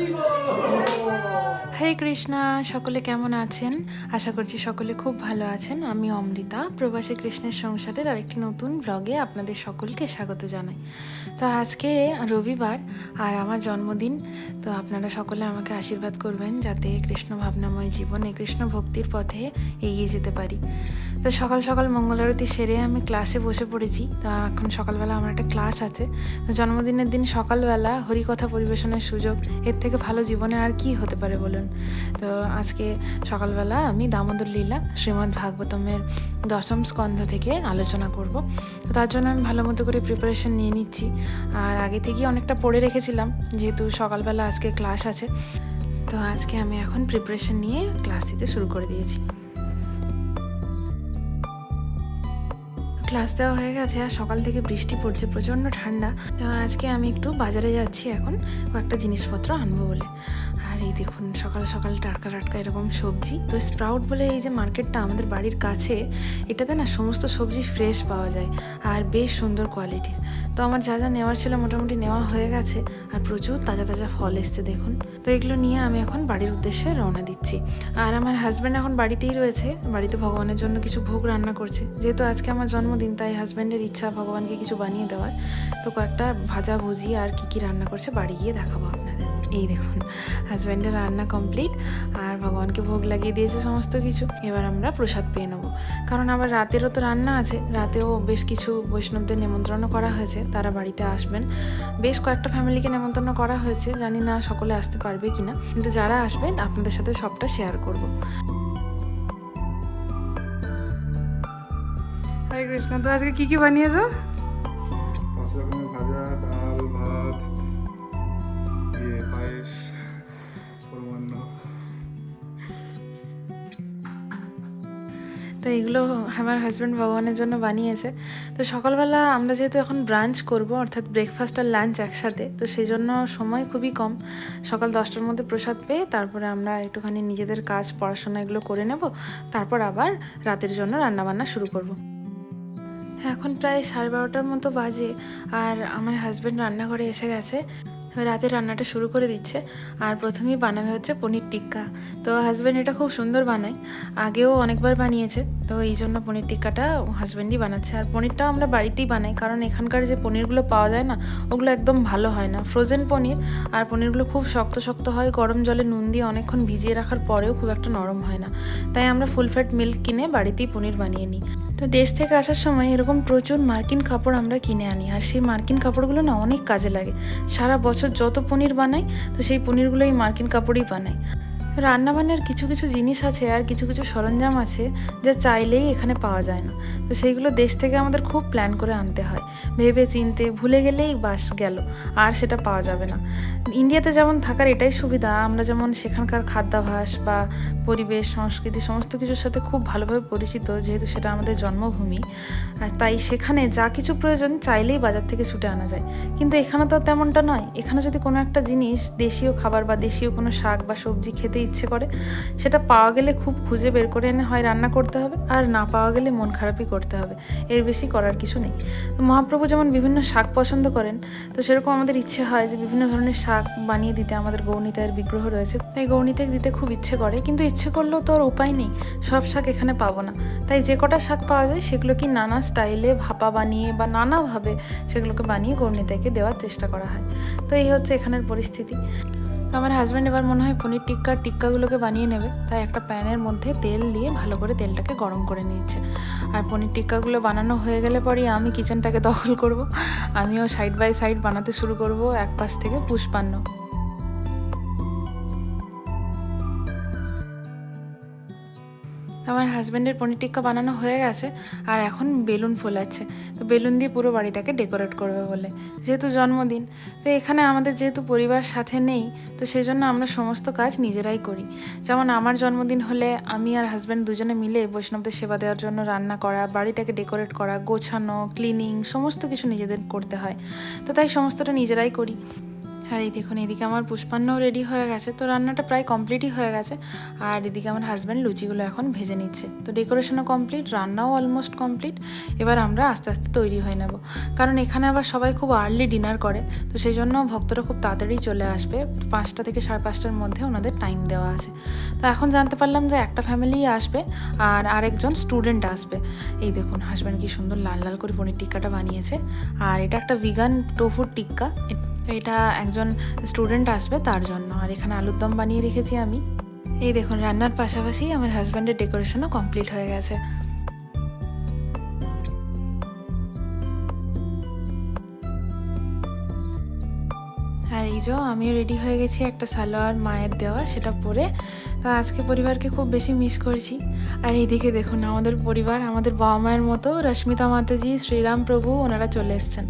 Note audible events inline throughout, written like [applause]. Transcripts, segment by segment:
evil. হরে কৃষ্ণা, সকলে কেমন আছেন? আশা করছি সকলে খুব ভালো আছেন। আমি অমৃতা, প্রবাসী কৃষ্ণের সংসারের আরেকটি নতুন ব্লগে আপনাদের সকলকে স্বাগত জানাই। তো আজকে রবিবার আর আমার জন্মদিন, তো আপনারা সকলে আমাকে আশীর্বাদ করবেন যাতে কৃষ্ণ ভাবনাময় জীবনে, কৃষ্ণ ভক্তির পথে এগিয়ে যেতে পারি। তো সকাল সকাল মঙ্গলারতি সেরে আমি ক্লাসে বসে পড়েছি। তা এখন সকালবেলা আমার একটা ক্লাস আছে। তো জন্মদিনের দিন সকালবেলা হরিকথা পরিবেশনের সুযোগ, এর থেকে ভালো জীবনে আর কি হতে পারে বলুন? তো আজকে সকালবেলা আমি দামোদর লীলা, শ্রীমদ্ ভাগবতমের দশম স্কন্ধ থেকে আলোচনা করব। তো তার জন্য আমি ভালো মতো করে প্রিপারেশন নিয়ে নিচ্ছি। আর আগে থেকেই অনেকটা পড়ে রেখেছিলাম, যেহেতু সকালবেলা আজকে ক্লাস আছে। তো আজকে আমি এখন প্রিপারেশন নিয়ে ক্লাস দিতে শুরু করে দিয়েছি। ক্লাস দেওয়া হয়ে গেছে আর সকাল থেকে বৃষ্টি পড়ছে, প্রচণ্ড ঠান্ডা। আজকে আমি একটু বাজারে যাচ্ছি এখন, কয়েকটা জিনিসপত্র আনব বলে। আর এই দেখুন, সকাল সকাল টাটকা টাটকা এরকম সবজি। তো স্প্রাউট বলে এই যে মার্কেটটা আমাদের বাড়ির কাছে, এটাতে না সমস্ত সবজি ফ্রেশ পাওয়া যায় আর বেশ সুন্দর কোয়ালিটির তো আমার যা যা নেওয়ার ছিল মোটামুটি নেওয়া হয়ে গেছে আর প্রচুর তাজা তাজা ফল এসছে, দেখুন। তো এগুলো নিয়ে আমি এখন বাড়ির উদ্দেশ্যে রওনা দিচ্ছি। আর আমার হাজব্যান্ড এখন বাড়িতেই রয়েছে, বাড়িতে ভগবানের জন্য কিছু ভোগ রান্না করছে। যেহেতু আজকে আমার জন্মদিন, তাই হাজব্যান্ডের ইচ্ছা ভগবানকে কিছু বানিয়ে দেওয়ার। তো কয়েকটা ভাজা ভুজি আর কি কি রান্না করছে, বাড়ি গিয়ে দেখাবো আপনাদের। এই দেখুন হাজব্যান্ডের রান্না কমপ্লিট আর ভগবানকে ভোগ লাগিয়ে দিয়েছে সমস্ত কিছু। এবার আমরা প্রসাদ পেয়ে নেব। কারণ আবার রাতেরও তো রান্না আছে, রাতেও বেশ কিছু বৈষ্ণবদের নেমন্ত্রণও করা হয়েছে, তারা বাড়িতে আসবেন। বেশ কয়েকটা ফ্যামিলিকে নেমন্ত্রণ করা হয়েছে, জানি না সকলে আসতে পারবে কিনা, কিন্তু যারা আসবেন, আপনাদের সাথে সবটা শেয়ার করব। কৃষ্ণ, তো আজকে কি কি বানিয়েছো? পাঁচ রকমের ভাজা, ডাল, ভাত ইয়ে পায়েস, পরমান্ন। তো এগুলো আমার হাজব্যান্ড ভগবানের জন্য বানিয়েছে। তো সকালবেলা আমরা যেহেতু এখন ব্রাঞ্চ করব, অর্থাৎ ব্রেকফাস্ট আর লাঞ্চ একসাথে, তো সেই জন্য সময় খুবই কম। সকাল দশটার মধ্যে প্রসাদ পেয়ে তারপরে আমরা একটুখানি নিজেদের কাজ, পড়াশোনা এগুলো করে নেব। তারপর আবার রাতের জন্য রান্নাবান্না শুরু করব। এখন প্রায় সাড়ে বারোটার মতো বাজে, আর আমার হাজব্যান্ড রান্নাঘরে এসে গেছে। রাতের রান্নাটা শুরু করে দিচ্ছে। আর প্রথমেই বানাবে হচ্ছে পনির টিক্কা। তো হাজব্যান্ড এটা খুব সুন্দর বানায়। আগেও অনেকবার বানিয়েছে। তো এই জন্য পনির টিক্কাটা হাজব্যান্ডই বানাচ্ছে। আর পনিরটাও আমরা বাড়িতেই বানাই। কারণ এখানকার যে পনিরগুলো পাওয়া যায় না, ওগুলো একদম ভালো হয় না। ফ্রোজেন পনির আর পনিরগুলো খুব শক্ত শক্ত হয়। গরম জলে নুন দিয়ে অনেকক্ষণ ভিজিয়ে রাখার পরেও খুব একটা নরম হয় না। তাই আমরা ফুল ফ্যাট মিল্ক কিনে বাড়িতেই পনির বানিয়ে নিই। তো দেশ থেকে আসার সময় এরকম প্রচুর মার্কিন কাপড় আমরা কিনে আনি। আর সেই মার্কিন কাপড়গুলো না অনেক কাজে লাগে। সারা বছর যত পনির বানাই, তো সেই পনিরগুলো এই মার্কিন কাপড়ই বানাই। রান্নাবান্নার কিছু কিছু জিনিস আছে আর কিছু কিছু সরঞ্জাম আছে যা চাইলেই এখানে পাওয়া যায় না। তো সেইগুলো দেশ থেকে আমাদের খুব প্ল্যান করে আনতে হয়। ভেবে চিনতে ভুলে গেলেই বাস গেল, আর সেটা পাওয়া যাবে না। ইন্ডিয়াতে যেমন থাকার এটাই সুবিধা, আমরা যেমন সেখানকার খাদ্যাভাস বা পরিবেশ, সংস্কৃতি সমস্ত কিছুর সাথে খুব ভালোভাবে পরিচিত, যেহেতু সেটা আমাদের জন্মভূমি, আর তাই সেখানে যা কিছু প্রয়োজন চাইলেই বাজার থেকে ছুটে আনা যায়। কিন্তু এখানে তো তেমনটা নয়। এখানে যদি কোনো একটা জিনিস দেশীয় খাবার বা দেশীয় কোনো শাক বা সবজি খেতে ইচ্ছে করে, সেটা পাওয়া গেলে খুব খুঁজে বের করে এনে হয় রান্না করতে হবে, আর না পাওয়া গেলে মন খারাপই করতে হবে। এর বেশি করার কিছু নেই। তো মহাপ্রভু যেমন বিভিন্ন শাক পছন্দ করেন, তো সেরকম আমাদের ইচ্ছে হয় যে বিভিন্ন ধরনের শাক বানিয়ে দিতে আমাদের গৌণিতায়ের বিগ্রহ রয়েছে। তাই গৌণিতায় দিতে খুব ইচ্ছে করে, কিন্তু ইচ্ছে করলেও তো আর উপায় নেই। সব শাক এখানে পাবো না। তাই যে কটা শাক পাওয়া যায়, সেগুলো কি নানা স্টাইলে ভাপা বানিয়ে বা নানাভাবে সেগুলোকে বানিয়ে গৌণিতাকে দেওয়ার চেষ্টা করা হয়। তো এই হচ্ছে এখানের পরিস্থিতি। তো আমার হাজব্যান্ড এবার মনে হয় পনির টিক্কা, টিক্কাগুলোকে বানিয়ে নেবে। তাই একটা প্যানের মধ্যে তেল দিয়ে ভালো করে তেলটাকে গরম করে নিয়েছে। আর পনির টিক্কাগুলো বানানো হয়ে গেলে পরেই আমি কিচেনটাকে দখল করব। আমিও সাইড বাই সাইড বানাতে শুরু করব এক পাশ থেকে পুষ্পান্ন। আমার হাজব্যান্ডের পনির টিক্কা বানানো হয়ে গেছে আর এখন বেলুন ফোলাচ্ছে। তো বেলুন দিয়ে পুরো বাড়িটাকে ডেকোরেট করবে বলে, যেহেতু জন্মদিন। তো এখানে আমাদের যেহেতু পরিবার সাথে নেই, তো সেই জন্য আমরা সমস্ত কাজ নিজেরাই করি। যেমন আমার জন্মদিন হলে আমি আর হাজব্যান্ড দুজনে মিলে বৈষ্ণবদের সেবা দেওয়ার জন্য রান্না করা, বাড়িটাকে ডেকোরেট করা, গোছানো ক্লিনিং সমস্ত কিছু নিজেদের করতে হয়। তো তাই সমস্তটা নিজেরাই করি। আর এই দেখুন, এদিকে আমার পুষ্পান্নও রেডি হয়ে গেছে। তো রান্নাটা প্রায় কমপ্লিটই হয়ে গেছে। আর এদিকে আমার হাজব্যান্ড লুচিগুলো এখন ভেজে নিচ্ছে। তো ডেকোরেশনও কমপ্লিট রান্নাও অলমোস্ট কমপ্লিট এবার আমরা আস্তে আস্তে তৈরি হয়ে নেব। কারণ এখানে আবার সবাই খুব আর্লি ডিনার করে। তো সেই জন্য ভক্তরা খুব তাড়াতাড়ি চলে আসবে। পাঁচটা থেকে সাড়ে পাঁচটার মধ্যে ওনাদের টাইম দেওয়া আছে। তো এখন জানতে পারলাম যে একটা ফ্যামিলি আসবে আর আরেকজন স্টুডেন্ট আসবে। এই দেখুন হাজব্যান্ড কি সুন্দর লাল লাল করে পনির টিক্কাটা বানিয়েছে। আর এটা একটা ভিগান টোফুর টিক্কা। এটা একজন স্টুডেন্ট আসবে তার জন্য। আর এখানে আলুর দম বানিয়ে রেখেছি আমি। এই দেখুন, রান্নার পাশাপাশি আমার হাজব্যান্ডের ডেকোরেশনও কমপ্লিট হয়ে গেছে। আর এই যে আমিও রেডি হয়ে গেছি একটা সালোয়ার মায়ের দেওয়া, সেটা পরে আজকে পরিবারকে খুব বেশি মিস করছি। আর এইদিকে দেখুন, আমাদের পরিবার, আমাদের বাবা মায়ের মতো রশ্মিতা মাতাজি, শ্রীরাম প্রভু, ওনারা চলে এসছেন।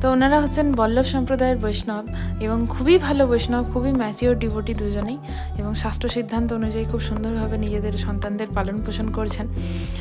তো ওনারা হচ্ছেন বল্লভ সম্প্রদায়ের বৈষ্ণব এবং খুবই ভালো বৈষ্ণব খুবই ম্যাচিওর ডিভোটি দুজনেই এবং শাস্ত্র সিদ্ধান্ত অনুযায়ী খুব সুন্দরভাবে নিজেদের সন্তানদের পালন পোষণ করছেন।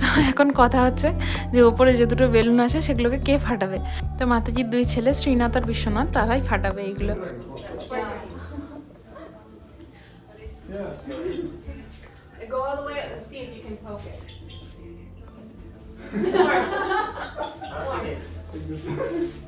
তো এখন কথা হচ্ছে যে ওপরে যে দুটো বেলুন আছে সেগুলোকে কে ফাটাবে? তো মাতাজির দুই ছেলে শ্রীনাথ আর বিশ্বনাথ তারাই ফাটাবে এইগুলো Go all the way up and see if you can poke it. [laughs] [laughs]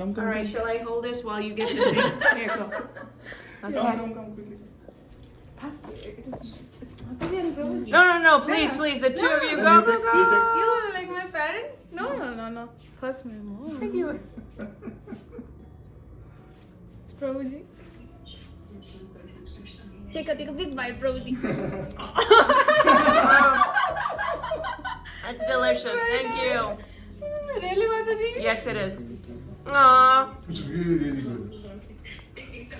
Come, come, Alright, shall I hold this while you get the thing? Here, go. [laughs] come, come, come quickly. No, no, no, please, please, the two of you, go, go, go. You are like my parent? No, no, no, no. First my mom. Thank you. [laughs] It's Prabhuji. Take a take a big bite, Prabhuji. [laughs] That's delicious, thank you. really, Mataji? Yes, it is. Aww, It's really, really good.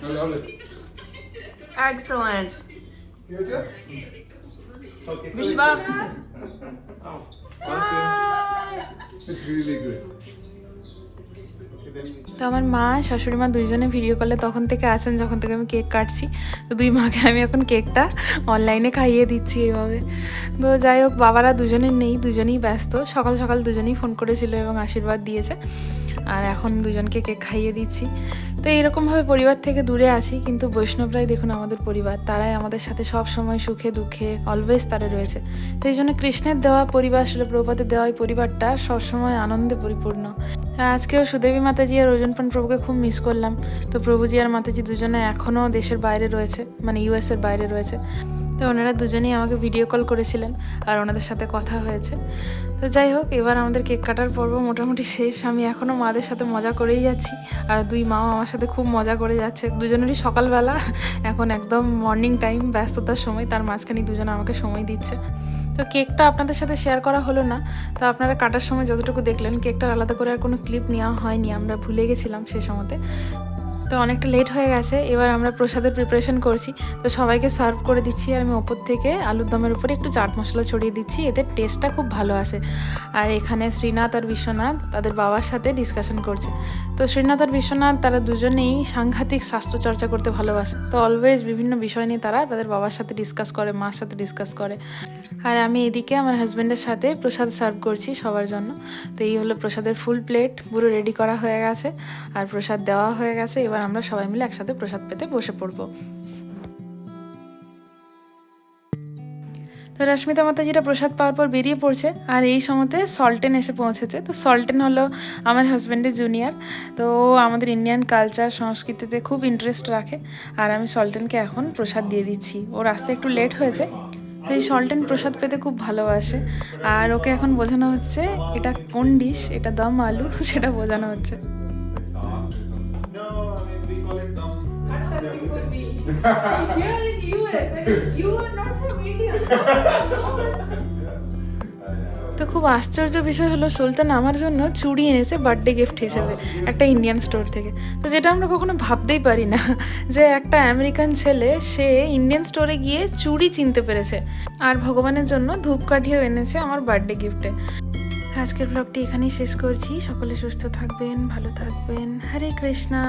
I love it. excellent. Yes, sir? Okay. Vishwa. [laughs] Okay. Oh. Bye. It's really good. তো আমার মা, শাশুড়ি মা দুইজনে video কলে তখন থেকে আছেন যখন থেকে আমি কেক কাটছি। তো দুই মাকে আমি এখন কেকটা অনলাইনে খাইয়ে দিচ্ছি এইভাবে তো যাই হোক, বাবারা দুজনে নেই, দুজনেই ব্যস্ত। সকাল সকাল দুজনেই ফোন করেছিল এবং আশীর্বাদ দিয়েছে। আর এখন দুজনকে কেক খাইয়ে দিচ্ছি। তো এইরকমভাবে পরিবার থেকে দূরে আছি, কিন্তু বৈষ্ণবরাই দেখুন আমাদের পরিবার। তারাই আমাদের সাথে সব সময় সুখে, দুঃখে অলওয়েজ তারা রয়েছে। তো এই জন্য কৃষ্ণের দেওয়া পরিবার প্রভুপাতের দেওয়া এই পরিবারটা সবসময় আনন্দে পরিপূর্ণ। আজকেও সুদেবী মাতাজি আর অর্জুনপান প্রভুকে খুব মিস করলাম। তো প্রভুজি আর মাতাজি দুজনে এখনও দেশের বাইরে রয়েছে মানে ইউএসের বাইরে রয়েছে। তো ওনারা দুজনেই আমাকে ভিডিও কল করেছিলেন আর ওনাদের সাথে কথা হয়েছে। তো যাই হোক, এবার আমাদের কেক কাটার পর্ব মোটামুটি শেষ। আমি এখনও মাদের সাথে মজা করেই যাচ্ছি আর দুই মাও আমার সাথে খুব মজা করে যাচ্ছে। দুজনেরই সকালবেলা, এখন একদম মর্নিং টাইম ব্যস্ততার সময়, তার মাঝখানে দুজনে আমাকে সময় দিচ্ছে। তো কেকটা আপনাদের সাথে শেয়ার করা হলো না। তো আপনারা কাটার সময় যতটুকু দেখলেন, কেকটার আলাদা করে আর কোনো ক্লিপ নেওয়া হয়নি। আমরা ভুলে গেছিলাম সে সময়তে। তো অনেকটা লেট হয়ে গেছে, এবার আমরা প্রসাদের প্রিপারেশন করছি। তো সবাইকে সার্ভ করে দিচ্ছি আর আমি ওপর থেকে আলুর দমের উপরে একটু চাট মশলা ছড়িয়ে দিচ্ছি, এতে টেস্টটা খুব ভালো আসে। আর এখানে শ্রীনাথ আর বিশ্বনাথ তাদের বাবার সাথে ডিসকাশন করছে। তো শ্রীনাথ আর বিশ্বনাথ তারা দুজনেই সাংঘাতিক স্বাস্থ্যচর্চা করতে ভালোবাসে। তো অলওয়েজ বিভিন্ন বিষয় নিয়ে তারা তাদের বাবার সাথে ডিসকাস করে, মার সাথে ডিসকাস করে। আর আমি এদিকে আমার হাজব্যান্ডের সাথে প্রসাদ সার্ভ করছি সবার জন্য। তো এই হলো প্রসাদের ফুল প্লেট পুরো রেডি করা হয়ে গেছে। আর প্রসাদ দেওয়া হয়ে গেছে, এবার আমরা সবাই মিলে একসাথে প্রসাদ পেতে বসে পড়ব। তো রশ্মিতা মাতাজিরা প্রসাদ পাওয়ার পর বেরিয়ে পড়ছে, আর এই সময়তে সল্টেন এসে পৌঁছেছে। তো সল্টেন হলো আমার হাজব্যান্ডের জুনিয়র তো আমাদের ইন্ডিয়ান কালচার সংস্কৃতিতে খুব ইন্টারেস্ট রাখে, আর আমি সল্টেনকে এখন প্রসাদ দিয়ে দিচ্ছি। ওর আসতে একটু লেট হয়েছে, তো এই সল্টেন প্রসাদ পেতে খুব ভালোবাসে। আর ওকে এখন বোঝানো হচ্ছে এটা কোন ডিশ এটা দম আলু, [laughs] সেটা বোঝানো হচ্ছে। In US, you are not from India. তো খুব আশ্চর্য বিষয় হলো সুলতান আমার জন্য চুড়ি এনেছে বার্থডে গিফট হিসেবে একটা ইন্ডিয়ান স্টোর থেকে। তো যেটা আমরা কখনো ভাবতেই পারি না যে একটা আমেরিকান ছেলে সে ইন্ডিয়ান স্টোরে গিয়ে চুড়ি চিনতে পেরেছে আর ভগবানের জন্য ধূপকাঠিও এনেছে আমার বার্থডে গিফটে আজকের ব্লগটি এখানেই শেষ করছি। সকলে সুস্থ থাকবেন ভালো থাকবেন। হরে কৃষ্ণা।